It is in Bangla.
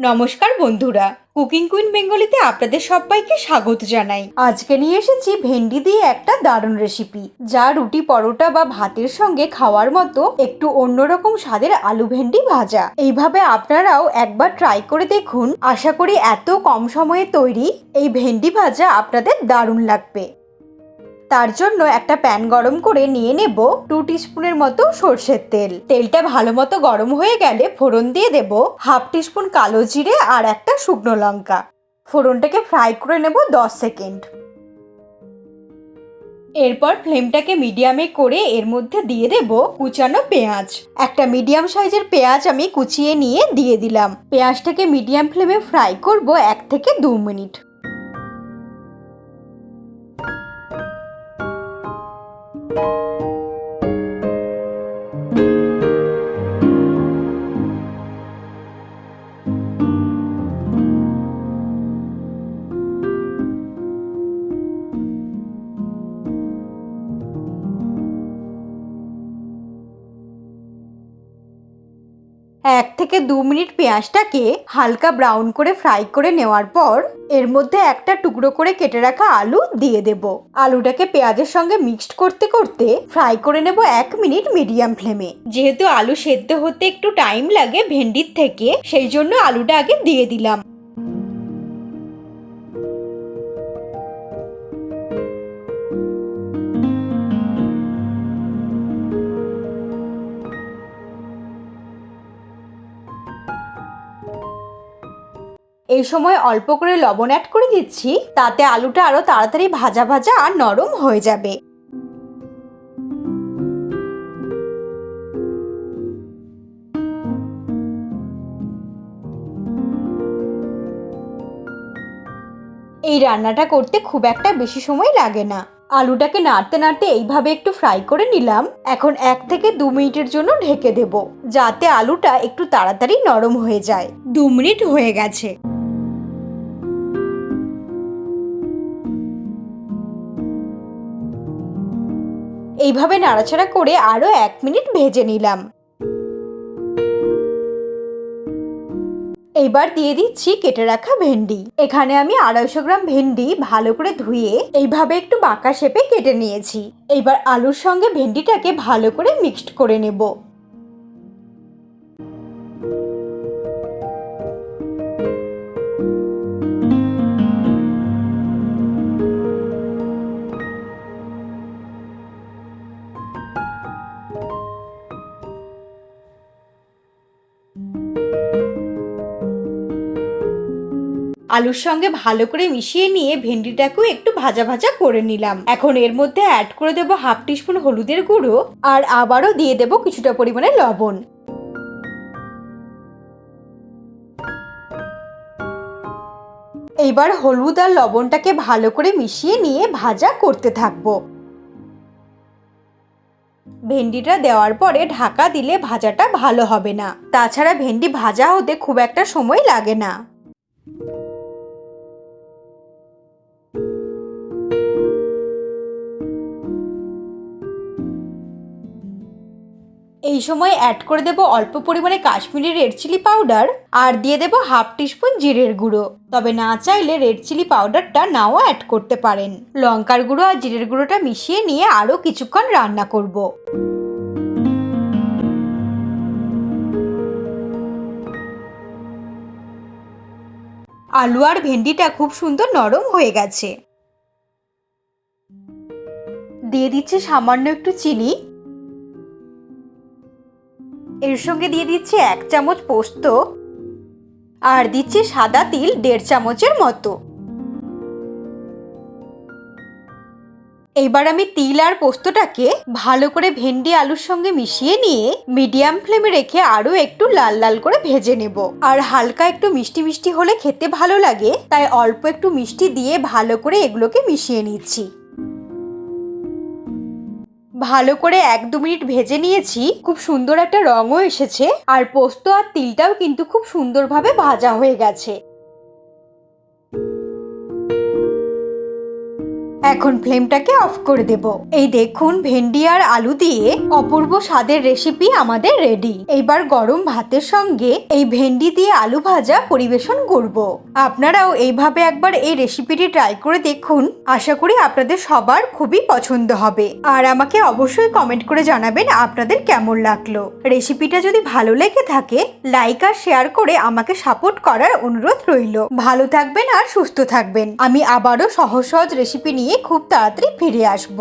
নমস্কার বন্ধুরা, কুকিং কুইন বেঙ্গলিতে আপনাদের সবাইকে স্বাগত জানাই। আজকে নিয়ে এসেছি ভেন্ডি দিয়ে একটা দারুণ রেসিপি যা রুটি পরোটা বা ভাতের সঙ্গে খাওয়ার মতো একটু অন্যরকম স্বাদের আলু ভেন্ডি ভাজা। এইভাবে আপনারাও একবার ট্রাই করে দেখুন, আশা করি এত কম সময়ে তৈরি এই ভেন্ডি ভাজা আপনাদের দারুণ লাগবে। তার জন্য একটা প্যান গরম করে নিয়ে নেব টু টিস্পুনের মতো সর্ষের তেল। তেলটা ভালো মতো গরম হয়ে গেলে ফোড়ন দিয়ে দেব হাফ টিস্পুন কালো জিরে আর একটা শুকনো লঙ্কা। ফোড়নটাকে ফ্রাই করে নেব দশ সেকেন্ড। এরপর ফ্লেমটাকে মিডিয়ামে করে এর মধ্যে দিয়ে দেব কুচানো পেঁয়াজ। একটা মিডিয়াম সাইজের পেঁয়াজ আমি কুচিয়ে নিয়ে দিয়ে দিলাম। পেঁয়াজটাকে মিডিয়াম ফ্লেমে ফ্রাই করব এক থেকে দু মিনিট। এক থেকে দু মিনিট পেঁয়াজটাকে হালকা ব্রাউন করে ফ্রাই করে নেওয়ার পর এর মধ্যে একটা টুকরো করে কেটে রাখা আলু দিয়ে দেব। আলুটাকে পেঁয়াজের সঙ্গে মিক্সড করতে করতে ফ্রাই করে নেব এক মিনিট মিডিয়াম ফ্লেমে। যেহেতু আলু সেদ্ধ হতে একটু টাইম লাগে ভেন্ডির থেকে, সেই জন্য আলুটা আগে দিয়ে দিলাম। এই সময় অল্প করে লবণ অ্যাড করে দিচ্ছি, তাতে আলুটা আরও তাড়াতাড়ি ভাজা ভাজা আর নরম হয়ে যাবে। এই রান্নাটা করতে খুব একটা বেশি সময় লাগে না। আলুটাকে নাড়তে নাড়তে এইভাবে একটু ফ্রাই করে নিলাম। এখন এক থেকে দু মিনিটের জন্য ঢেকে দেব, যাতে আলুটা একটু তাড়াতাড়ি নরম হয়ে যায়। দু মিনিট হয়ে গেছে। এইভাবে নাড়াচাড়া করে আরও এক মিনিট ভেজে নিলাম। এইবার দিয়ে দিচ্ছি কেটে রাখা ভেন্ডি। এখানে আমি আড়াইশো গ্রাম ভেন্ডি ভালো করে ধুয়ে এইভাবে একটু বাঁকা শেপে কেটে নিয়েছি। এইবার আলুর সঙ্গে ভেন্ডিটাকে ভালো করে মিক্সড করে নেব। আলুর সঙ্গে ভালো করে মিশিয়ে নিয়ে ভেন্ডিটাকেও একটু ভাজা ভাজা করে নিলাম। এখন এর মধ্যে অ্যাড করে দেবো হাফ টিস্পুন হলুদের গুঁড়ো আর আবারও দিয়ে দেবো কিছুটা পরিমাণে লবণ। এইবার হলুদ আর লবণটাকে ভালো করে মিশিয়ে নিয়ে ভাজা করতে থাকব। ভেন্ডিটা দেওয়ার পরে ঢাকা দিলে ভাজাটা ভালো হবে না। তাছাড়া ভেন্ডি ভাজা হতে খুব একটা সময় লাগে না। সময় অ্যাড করে দেব অল্প পরিমাণে কাশ্মীরি রেড চিলি পাউডার আর দিয়ে দেব হাফ টিস্পুন জিরের গুঁড়ো। তবে না চাইলে রেড চিলি পাউডারটা নাও অ্যাড করতে পারেন। লঙ্কার গুঁড়ো আর জিরের গুঁড়োটা মিশিয়ে নিয়ে আরও কিছুক্ষণ রান্না করব। আলু আর ভেন্ডিটা খুব সুন্দর নরম হয়ে গেছে। দিয়ে দিচ্ছে সামান্য একটু চিনি। এর সঙ্গে দিয়ে দিচ্ছি এক চামচ পোস্ত আর দিচ্ছি সাদা তিল দেড় চামচের মতো। এবার আমি তিল আর পোস্তটাকে ভালো করে ভেন্ডি আলুর সঙ্গে মিশিয়ে নিয়ে মিডিয়াম ফ্লেমে রেখে আরও একটু লাল লাল করে ভেজে নেব। আর হালকা একটু মিষ্টি মিষ্টি হলে খেতে ভালো লাগে, তাই অল্প একটু মিষ্টি দিয়ে ভালো করে এগুলোকে মিশিয়ে নিচ্ছি। ভালো করে এক দু মিনিট ভেজে নিয়েছি। খুব সুন্দর একটা রঙও এসেছে। আর পোস্ত আর তিলটাও কিন্তু খুব সুন্দরভাবে ভাজা হয়ে গেছে। এখন ফ্লেমটাকে অফ করে দেব। এই দেখুন, ভেন্ডি আর আলু দিয়ে অপূর্ব স্বাদের রেসিপি আমাদের রেডি এইবার গরম ভাতের সঙ্গে এই ভেন্ডি দিয়ে আলু ভাজা পরিবেশন করব। আপনারাও এইভাবে একবার এই রেসিপিটি ট্রাই করে দেখুন। আশা করি আপনাদের সবার খুবই পছন্দ হবে। আর আমাকে অবশ্যই কমেন্ট করে জানাবেন আপনাদের কেমন লাগল। রেসিপিটা যদি ভালো লেগে থাকে লাইক আর শেয়ার করে আমাকে সাপোর্ট করার অনুরোধ রইল। ভালো থাকবেন আর সুস্থ থাকবেন। আমি আবারও সহজ সহজ রেসিপি নিয়ে খুব তাড়াতাড়ি ফিরে আসব।